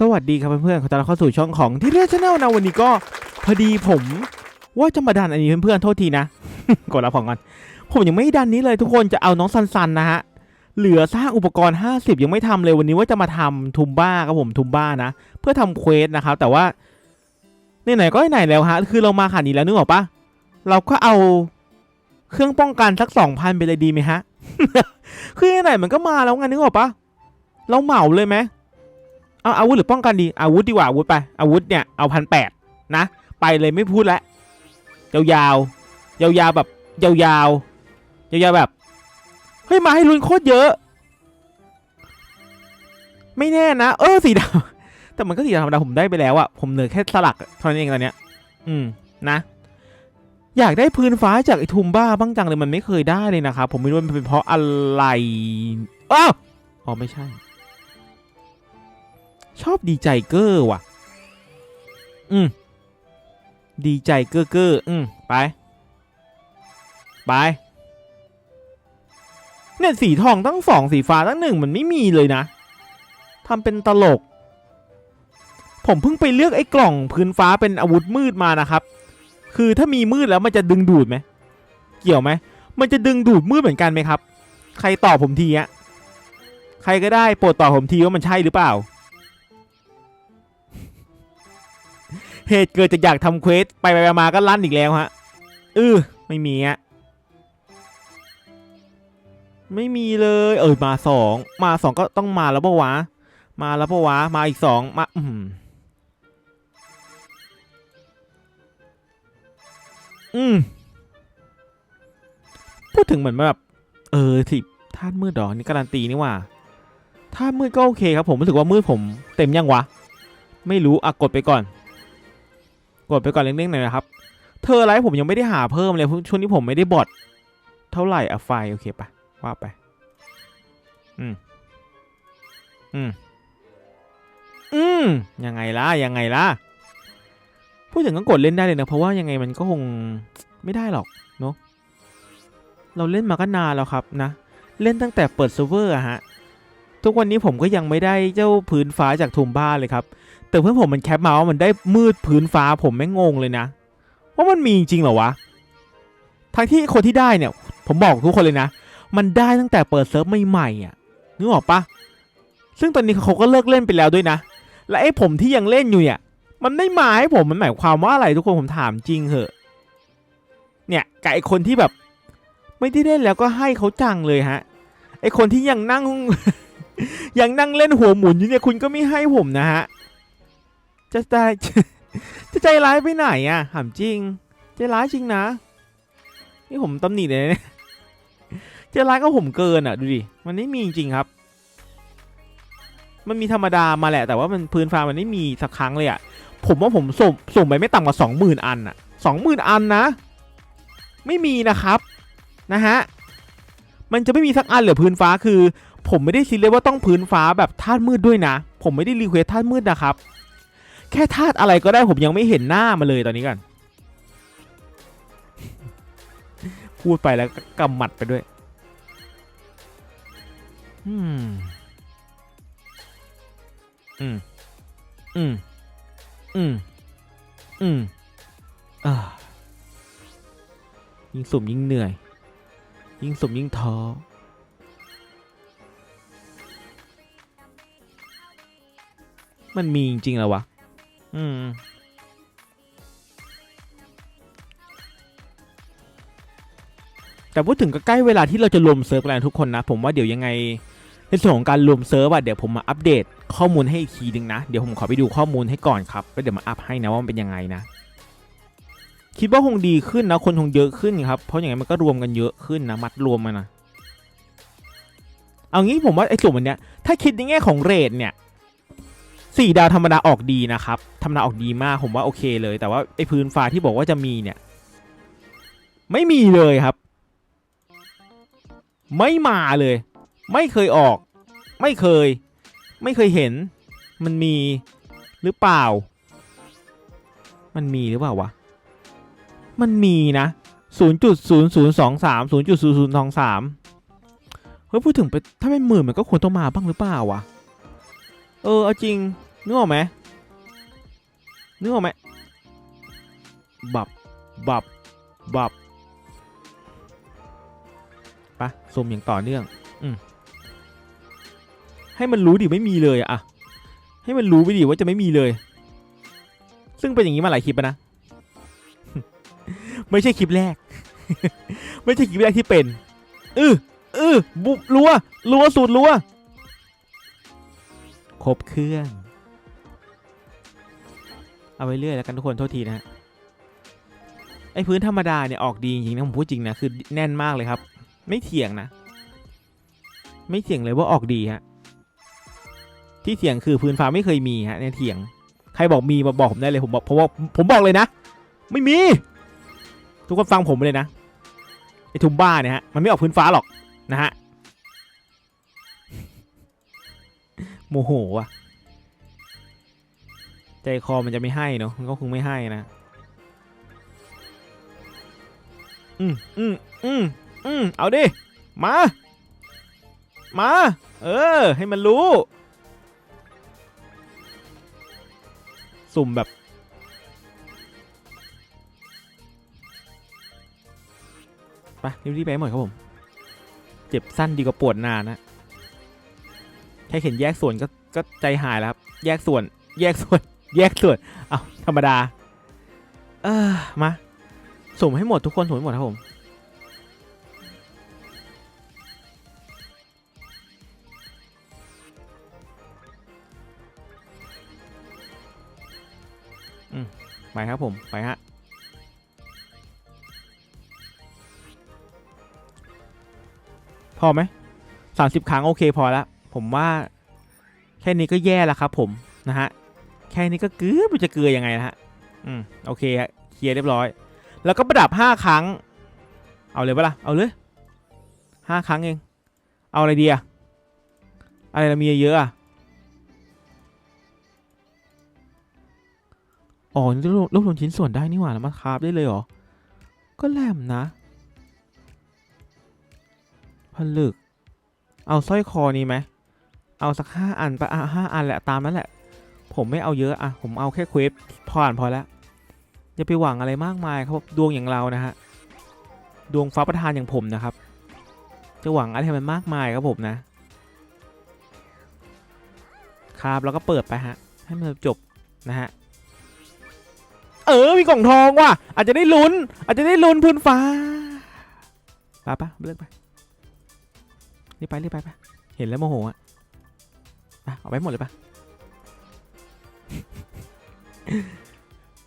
สวัสดีครับเพื่อนๆ ขอต้อนรับเข้าสู่ช่องของที่เรียกชาแนลนะวันนี้ก็พอดีผมว่าจะมาดันอันนี้เพื่อนๆ โทษทีนะ กดรับของก่อน ผมยังไม่ดันนี้เลยทุกคนจะเอาน้องซันซันนะฮะ เหลือสร้างอุปกรณ์ 50 ยังไม่ทำเลยวันนี้ว่าจะมาทำทุมบ้าครับผมทุมบ้านะ เพื่อทำเควสนะครับ แต่ว่าไหนๆก็ไหนแล้วฮะ คือเรามาขนาดนี้แล้วนึกออกปะเราก็เอาเครื่องป้องกันสักสองพันไปเลยดีไหมฮะ คือไหนมันก็มาแล้วไงนึกออกปะเราเหมาเลยไหม เอาอาวุธหรือป้องกันดีอาวุธดีกว่าอาวุธไปอาวุธเนี่ยเอาพันแปดนะ ไปเลยไม่พูดแล้วยาวๆยาวๆแบบยาวๆยาวๆแบบเฮ้ยมาให้ลุ้นโคตรเยอะ ไม่แน่นะ เออสีดำแต่มันก็สีดำธรรมดาผมได้ไปแล้วอะผมเหลือแค่สลักเท่านั้นเองตอนเนี้ย อืมนะ อยากได้พื้นฟ้าจากไอ้ทุมบ้าบ้างจังเลยมันไม่เคยได้เลยนะครับผมไม่รู้มันเป็นเพราะอะไรอ้าวอ๋อไม่ใช่ ชอบดีใจเกอร์ว่ะ อืม ดีใจเกอร์เกอร์อืม ไป ไป เนี่ยสีทองตั้งสองสีฟ้าตั้งหนึ่งมันไม่มีเลยนะทำเป็นตลก ผมเพิ่งไปเลือกไอ้กล่องพื้นฟ้าเป็นอาวุธมืดมานะครับ คือถ้ามีมืดแล้วมันจะดึงดูดไหม เกี่ยวไหม มันจะดึงดูดมืดเหมือนกันไหมครับ ใครตอบผมทีอะใครก็ได้โปรดตอบผมทีว่ามันใช่หรือเปล่า เหตุเกิดจากอยากทำเควสไปไปมาก็ลั่นอีกแล้วฮะเออไม่มีอะไม่มีเลย เออมาสองมาสองก็ต้องมาแล้วปะวะ มาแล้วปะวะ มาอีกสองมาอืมอืมพูดถึงเหมือนแบบ เออสิท่านมืดดอกนี่การันตีนี่ว่าท่านมืดก็โอเคครับผมรู้สึกว่ามืดผมเต็มยังวะ ไม่รู้อะกดไปก่อน กดไปก่อนเร่งๆหน่อยนะครับ เธออะไรผมยังไม่ได้หาเพิ่มเลยช่วงนี้ผมไม่ได้บอทเท่าไหร่อะไฟโอเคปะว่าไป อืม อืม อืม ยังไงล่ะ ยังไงล่ะ พูดถึงก็กดเล่นได้เลยนะ เพราะว่ายังไงมันก็คงไม่ได้หรอกเนาะ เราเล่นมาก็นานแล้วครับนะ เล่นตั้งแต่เปิดเซิร์ฟเวอร์อะฮะ ทุกวันนี้ผมก็ยังไม่ได้เจ้าพื้นฟ้าจากทุมบ้าเลยครับ แต่เพื่อนผมมันแคปมาว่ามันได้มืดพื้นฟ้าผมไม่งงเลยนะ ว่ามันมีจริงเหรอวะทั้งที่คนที่ได้เนี่ย ผมบอกทุกคนเลยนะ มันได้ตั้งแต่เปิดเซิร์ฟใหม่ๆอะนึกออกปะซึ่งตอนนี้เขาก็เลิกเล่นไปแล้วด้วยนะ และไอ้ผมที่ยังเล่นอยู่เนี่ย มันไม่มาให้ผมมันหมายความว่าอะไรทุกคนผมถามจริงเหอะ เนี่ยกับไอ้คนที่แบบ ไม่ได้เล่นแล้วก็ให้เขาจังเลยฮะ ไอ้คนที่ยังนั่ง ยังนั่งเล่นหัวหมุนอยู่เนี่ยคุณก็ไม่ให้ผมนะฮะ จะใจจะใจร้ายไปไหนอะถามจริง ใจร้ายจริงนะ นี่ผมตำหนิเลยเนี่ยใจร้ายก็ผมเกินอะดูดิ มันไม่มีจริงครับ มันมีธรรมดามาแหละ แต่ว่ามันพื้นฟ้ามันไม่มีสักครั้งเลยอะผมว่าผมส่งส่งไปไม่ต่ำกว่าสองหมื่นอันอะสองหมื่นอันนะ ไม่มีนะครับนะฮะ มันจะไม่มีสักอันเหลือพื้นฟ้าคือ ผมไม่ได้ซีเรียสว่าต้องพื้นฟ้าแบบธาตุมืดด้วยนะ ผมไม่ได้รีเควสธาตุมืดนะครับ แค่ธาตุอะไรก็ได้ผมยังไม่เห็นหน้ามาเลยตอนนี้กัน พูดไปแล้วก็กำหมัดไปด้วยอืม อืม อืม อืม อืมอ่ายิ่งสุ่มยิ่งเหนื่อย ยิ่งสุ่มยิ่งท้อมันมีจริงๆแล้ววะ อืม แต่พูดถึงก็ใกล้เวลาที่เราจะรวมเซิร์ฟกันแล้วทุกคนนะ ผมว่าเดี๋ยวยังไงในส่วนของการรวมเซิร์ฟอะเดี๋ยวผมมาอัปเดตข้อมูลให้อีกทีนึงนะ เดี๋ยวผมขอไปดูข้อมูลให้ก่อนครับแล้วเดี๋ยวมาอัปให้นะว่ามันเป็นยังไงนะ คิดว่าคงดีขึ้นนะ คนคงเยอะขึ้นครับ เพราะอย่างไงมันก็รวมกันเยอะขึ้นนะ มัดรวมมานะเอางี้ผมว่าไอ้ส่วนวันเนี้ยถ้าคิดในแง่ของเรทเนี่ย สี่ดาวธรรมดาออกดีนะครับธรรมดาออกดีมากผมว่าโอเคเลย แต่ว่าไอ้พื้นฟ้าที่บอกว่าจะมีเนี่ย ไม่มีเลยครับ ไม่มาเลย ไม่เคยออก ไม่เคย ไม่เคยเห็น มันมีหรือเปล่า มันมีหรือเปล่าวะ มันมีนะ 0.0023 0.0023 เฮ้ยพูดถึงไปถ้าเป็นหมื่นมันก็ควรต้องมาบ้างหรือเปล่าวะ เออเอาจริง นึกออกไหมนึกออกไหมบับ บับ บับปะสุ่มอย่างต่อเนื่อง อืมให้มันรู้ดิไม่มีเลยอะให้มันรู้ไปดิว่าจะไม่มีเลย ซึ่งเป็นอย่างนี้มาหลายคลิปนะ ไม่ใช่คลิปแรก ไม่ใช่คลิปแรกที่เป็นเออเออบุบรัวรัวสุดรัวครบเครื่อง เอาไว้เรื่อยแล้วกันทุกคนโทษทีนะฮะไอพื้นธรรมดาเนี่ยออกดีจริงนะผมพูดจริงนะคือแน่นมากเลยครับ ไม่เถียงนะ ไม่เถียงเลยว่าออกดีฮะที่เถียงคือพื้นฟ้าไม่เคยมีฮะเนี่ยเถียง ใครบอกมีมาบอกผมได้เลยผมบอกเพราะว่าผมบอกเลยนะ ไม่มี ทุกคนฟังผมเลยนะไอทุมบ้าเนี่ยฮะมันไม่ออกพื้นฟ้าหรอกนะฮะโมโหว่ะ ใจคอมันจะไม่ให้เนาะมันก็คงไม่ให้นะ อืมอืมอืมอืมเอาดิ มา มา เออ ให้มันรู้ สุ่มแบบ ไปรีบๆไปให้หมดครับผม เจ็บสั้นดีกว่าปวดนานนะแค่เห็นแยกส่วนก็ก็ใจหายแล้วครับ แยกส่วน แยกส่วน แยกส่วน เอาธรรมดา เออมาสุ่มให้หมดทุกคนสุ่มให้หมดครับผม อืม ไปครับผม ไปฮะพอไหมสามสิบครั้งโอเคพอแล้ว ผมว่าแค่นี้ก็แย่แล้วครับผมนะฮะ ค่นี้ก็เกือบจะเกลือยังไงนะฮะ อืมโอเคฮะเคลียร์เรียบร้อย แล้วก็ประดับห้าครั้ง เอาเลยปะล่ะ เอาเลยห้าครั้งเอง เอาอะไรดีอะอะไรเรามีเยอะอะอ๋อรวบรวมชิ้นส่วนได้นี่หว่าแล้วมาคราฟได้เลยเหรอ ก็แหลมนะผลึก เอาสร้อยคอนี้ไหม เอาสักห้าอันปอะห้าอันแหละตามนั้นแหละ ผมไม่เอาเยอะอะผมเอาแค่เควฟผ่านพอแล้วอย่าไปหวังอะไรมากมายครับดวงอย่างเรานะฮะดวงฟ้าประทานอย่างผมนะครับ จะหวังอะไรมันมากมายครับผมนะครับแล้วก็เปิดไปฮะให้มันจบนะฮะเออมีกล่องทองว่ะอาจจะได้ลุ้น อาจจะได้ลุ้นพื้นฟ้าไปปะเลิกไปรีบไปรีบไปไปเห็นแล้วโมโหอะเอาไปหมดเลยปะ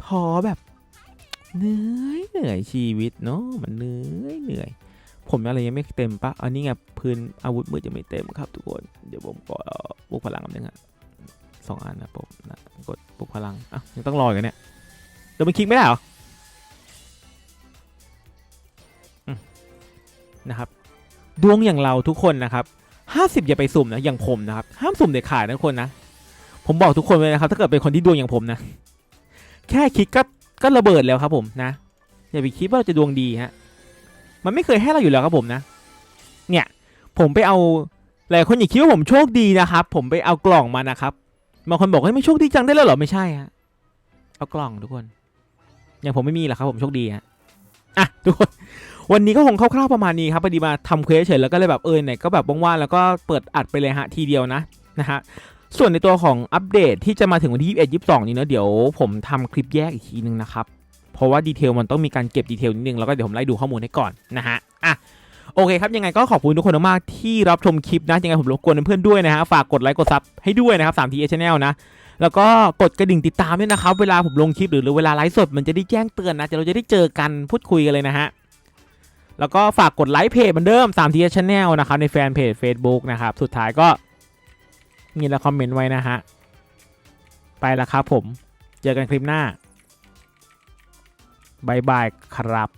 ท้อแบบเหนื่อยเหนื่อยชีวิตเนาะมันเหนื่อยเหนื่อย ผมอะไรยังไม่เต็มปะอันนี้ไงพื้นอาวุธมืดยังไม่เต็มครับ ทุกคนเดี๋ยวผมกดปลุกพลังอันนึงฮะสองอันนะผมนะกดปลุกพลังอะยังต้องรอกันเนี่ยเดี๋ยวมันคลิกไม่ได้หรอนะครับ ดวงอย่างเราทุกคนนะครับห้าสิบอย่าไปสุ่มนะอย่างผมนะครับห้ามสุ่มเด็ดขาดนะทุกคนนะผมบอกทุกคนเลยนะครับ ถ้าเกิดเป็นคนที่ดวงอย่างผมนะ แค่คิดก็ก็ระเบิดแล้วครับผมนะอย่าไปคิดว่าเราจะดวงดีฮะมันไม่เคยให้เราอยู่แล้วครับผมนะ เนี่ยผมไปเอาหลายคนอย่าคิดว่าผมโชคดีนะครับ ผมไปเอากล่องมานะครับบางคนบอกว่าไม่โชคดีจังได้แล้วเหรอไม่ใช่ฮะเอากล่องทุกคน อย่างผมไม่มีหรอกครับผมโชคดีฮะอะทุกคนวันนี้ก็คงคร่าวๆประมาณนี้ครับพอดีมาทำเควสเฉยแล้วก็เลยแบบเออไหนก็แบบว่างๆแล้วก็เปิดอัดไปเลยฮะทีเดียวนะนะฮะ ส่วนในตัวของอัปเดตที่จะมาถึงวันที่ 21 22 นี้นะเดี๋ยวผมทำคลิปแยกอีกทีนึงนะครับ เพราะว่าดีเทลมันต้องมีการเก็บดีเทลนิดนึง แล้วก็เดี๋ยวผมไล่ดูข้อมูลให้ก่อนนะฮะอะโอเคครับ ยังไงก็ขอบคุณทุกคนมากที่รับชมคลิปนะ ยังไงผมรบกวนเพื่อนๆด้วยนะฮะ ฝากกดไลค์กดซับให้ด้วยนะครับ3 t h Channel นะ แล้วก็กดกระดิ่งติดตามด้วยนะครับ เวลาผมลงคลิปหรือเวลาไลฟ์สดมันจะได้แจ้งเตือนนะจะเราจะได้เจอกันพูดคุยกันเลยนะฮะแล้วก็ฝากกดไลค์เพจเหมือนเดิม3 t h Channel นะครับในแฟนเพจ Facebook นะครับสุดท้ายก็ มีแล้วคอมเมนต์ไว้นะฮะ ไปละครับผม เจอกันคลิปหน้าบายบายครับ